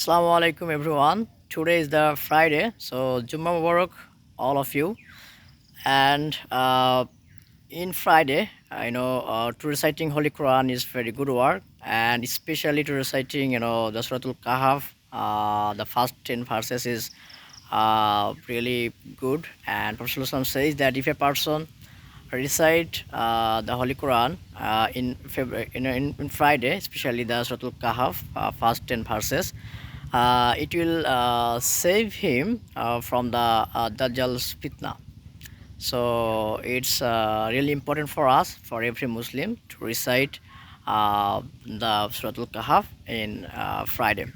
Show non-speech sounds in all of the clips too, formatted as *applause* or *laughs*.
Assalamu alaikum everyone. Today is the Friday, so Jumma Mubarak, all of you. And uh, in Friday, I know uh, to reciting Holy Quran is very good work, and especially to reciting, you know, the Suratul Kahf, uh, the first 10 verses is uh, really good. And Prophet says that if a person recite uh, the Holy Quran uh, in, February, in, in, in Friday, especially the Suratul Kahf, uh, first 10 verses, it will uh, save him uh, from the uh, Dajjal's fitna. So it's uh, really important for us, for every Muslim, to recite uh, the Suratul Kahf in uh, Friday.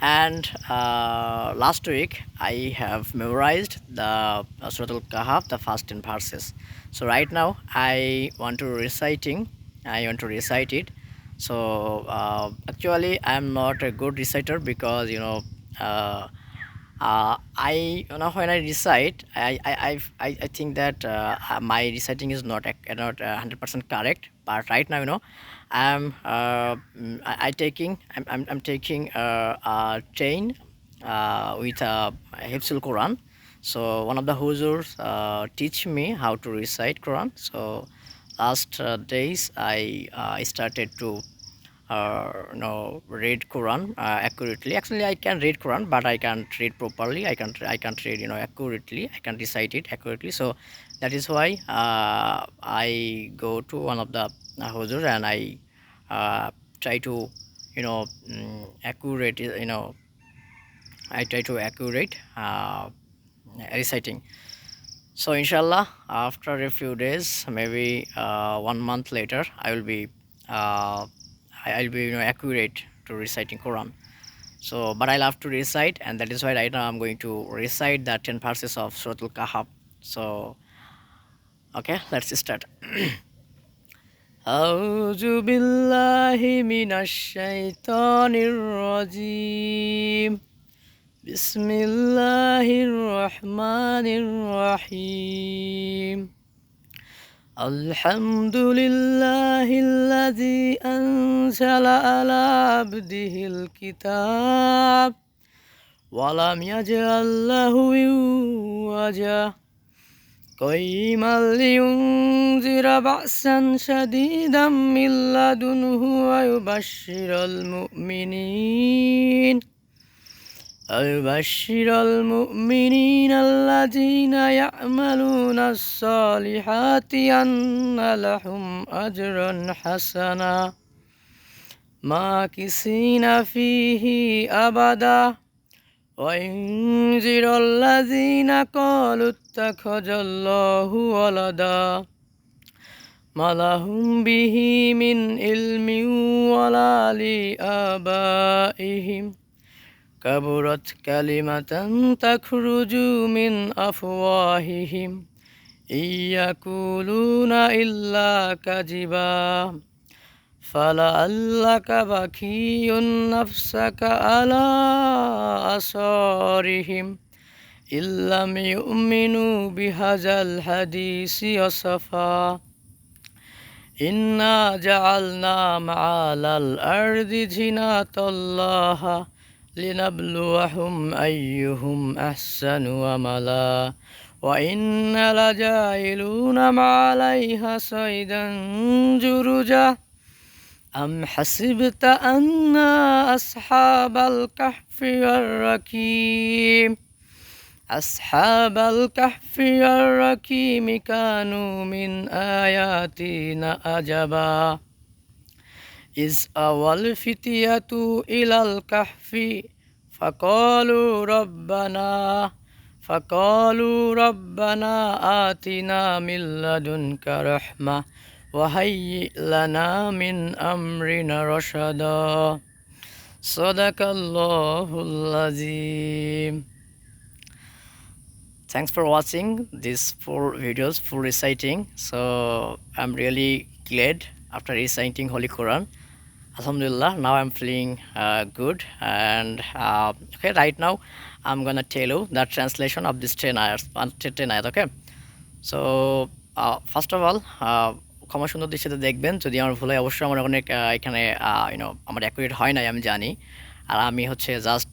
And uh, last week I have memorized the uh, Suratul Kahf, the first 10 verses. So right now I want to reciting, I want to recite it so uh, actually i'm not a good reciter because you know uh, uh, I you know when I recite, I I I, I think that uh, my reciting is not not hundred percent correct. But right now, you know, I'm uh, I, taking I'm, I'm, I'm taking a, a train uh, with a Hifzul Quran. So one of the huzurs uh, teach me how to recite Quran. So last uh, days I uh, started to uh, you know read Quran uh, accurately. Actually, I can read Quran, but I can't read properly. I can't I can't read you know accurately. I can recite it accurately. So that is why uh, I go to one of the uh, huzur and I uh, try to you know mm, accurate you know I try to accurate uh, reciting. So inshallah, after a few days, maybe uh, one month later, I will be uh, I- I'll be you know accurate to reciting Quran. So, but I love to recite, and that is why right now I'm going to recite the ten verses of Suratul Kahf. So, okay, let's start. أعوذ بالله من الشيطان الرجيم بسم الله الرحمن الرحيم. الحمد لله الذي أنزل على عبده الكتاب. ولم يجعل له وجه قيما لينذر بأسا شديدا من لدنه ويبشر المؤمنين. ويبشر المؤمنين الذين يعملون الصالحات أن لهم أجرا حسنا ماكسين فيه أبدا وينذر الذين قالوا اتخذ الله ولدا ما لهم به من علم ولا لآبائهم كبرت كلمة تخرج من أفواههم إن يقولون إلا كذبا فلعلك بكي نفسك على أثارهم إن لم يؤمنوا بهذا الحديث أسفا إنا جعلنا معال الأرض جنات الله لنبلوهم أيهم أحسن وملا وإن لجاعلون ما عليها صيدا جرجا أم حسبت أن أصحاب الكهف والركيم أصحاب الكهف والركيم كانوا من آياتنا عجبا إذ أوى الفتية إلى الكهف فقالوا ربنا فقالوا ربنا آتنا من لدنك رحمة وهيئ لنا من أمرنا رشدا صدق الله العظيم thanks for watching these four videos full reciting so i'm really glad after reciting holy quran Alhamdulillah now i'm feeling uh, good and uh, okay right now i'm gonna tell you the translation of this 10 ayats 10 ayat okay so uh, first of all uh, ক্ষমা সুন্দর দৃষ্টিতে দেখবেন যদি আমার ভুল হয় অবশ্যই আমার অনেক এখানে ইউনো আমার অ্যাকুরেট হয় নাই আমি জানি আর আমি হচ্ছে জাস্ট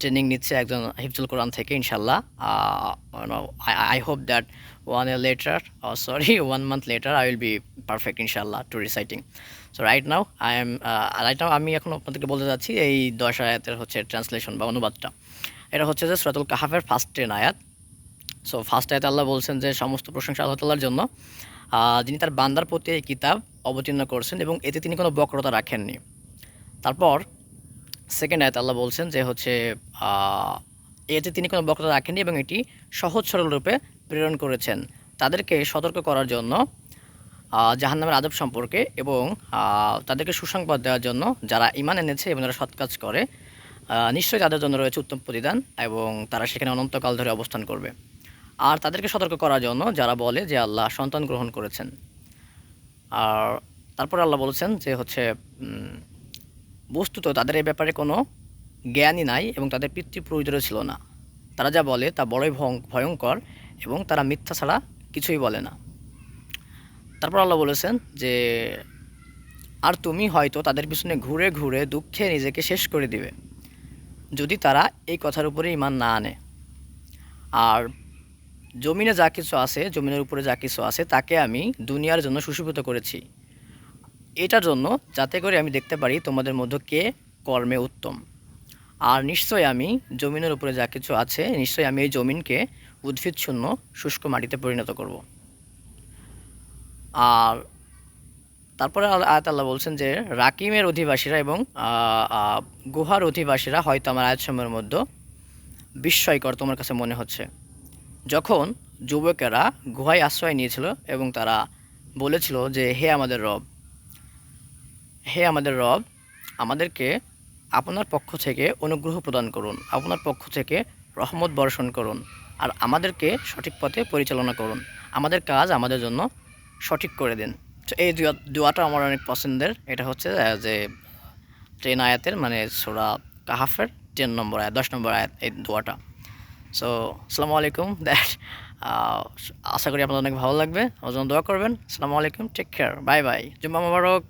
ট্রেনিং নিচ্ছি একজন হিফজুল কোরআন থেকে ইনশাল্লাহ I hope that one year later sorry one month later I will be perfect ইনশাল্লাহ to reciting so right now I am right now আমি এখন আপনাদেরকে বলতে যাচ্ছি এই দশ আয়াতের হচ্ছে ট্রান্সলেশন বা অনুবাদটা। এটা হচ্ছে যে সুরাতুল কাহাফের ফার্স্ট টেন আয়াত। সো ফার্স্ট আয়াতে আল্লাহ বলছেন যে সমস্ত প্রশংসা আল্লাহ জন্য যিনি তার বান্দার প্রতি এই কিতাব অবতীর্ণ করছেন এবং এতে তিনি কোনো বক্রতা রাখেননি। তারপর সেকেন্ড আয়াত আল্লাহ বলছেন যে হচ্ছে এতে তিনি কোনো বক্রতা রাখেননি এবং এটি সহজ সরল রূপে প্রেরণ করেছেন। তাদেরকে সতর্ক করার জন্য জাহান্নামের আদব সম্পর্কে এবং তাদেরকে সুসংবাদ দেওয়ার জন্য যারা ইমান এনেছে এবং যারা সৎ কাজ করে নিশ্চয়ই তাদের জন্য রয়েছে উত্তম প্রতিদান এবং তারা সেখানে অনন্তকাল ধরে অবস্থান করবে। আর তাদেরকে সতর্ক করার জন্য যারা বলে যে আল্লাহ সন্তান গ্রহণ করেছেন। আর তারপর আল্লাহ বলেছেন যে হচ্ছে বস্তুত তাদের এই ব্যাপারে কোনো জ্ঞানই নাই এবং তাদের পিতৃ প্রয়োজনও ছিল না। তারা যা বলে তা বড়ই ভয়ং- ভয়ঙ্কর এবং তারা মিথ্যা ছাড়া কিছুই বলে না। তারপর আল্লাহ বলেছেন যে, আর তুমি হয়তো তাদের পিছনে ঘুরে ঘুরে দুঃখে নিজেকে শেষ করে দিবে, যদি তারা এই কথার উপরে ইমান না আনে। আর জমিনে যা কিছু আছে, জমিনের উপরে যা কিছু আছে, তাকে আমি দুনিয়ার জন্য সুশোভিত করেছি। এটার জন্য যাতে করে আমি দেখতে পারি তোমাদের মধ্যে কে কর্মে উত্তম। আর নিশ্চয় আমি জমিনের উপরে যা কিছু আছে, নিশ্চয়ই আমি এই জমিনকে উদ্ভিদশূন্য শুষ্ক মাটিতে পরিণত করব। আর তারপরে আয়াত আল্লাহ বলছেন যে, রাকিমের অধিবাসীরা এবং গুহার অধিবাসীরা হয়তো আমার আয়াতসমূহের মধ্যে বিস্ময়কর তোমার কাছে মনে হচ্ছে। যখন যুবকেরা গুহায় আশ্রয় নিয়েছিল এবং তারা বলেছিল যে, হে আমাদের রব, হে আমাদের রব, আমাদেরকে আপনার পক্ষ থেকে অনুগ্রহ প্রদান করুন। আপনার পক্ষ থেকে রহমত বর্ষণ করুন আর আমাদেরকে সঠিক পথে পরিচালনা করুন। আমাদের কাজ আমাদের জন্য সঠিক করে দিন। তো এই দুয়া- দোয়াটা আমার অনেক পছন্দের। এটা হচ্ছে যে ট্রেন আয়াতের মানে সোরা কাহাফের টেন নম্বর আয়াত, দশ নম্বর আয়াত, এই দোয়াটা। সো আসসালামু আলাইকুম। *laughs* দ্যাট আশা করি আপনাদের অনেক ভালো লাগবে। ওর জন্য দোয়া করবেন। আসসালামু আলাইকুম। টেক কেয়ার বাই বাই জুম্মা মোবারক।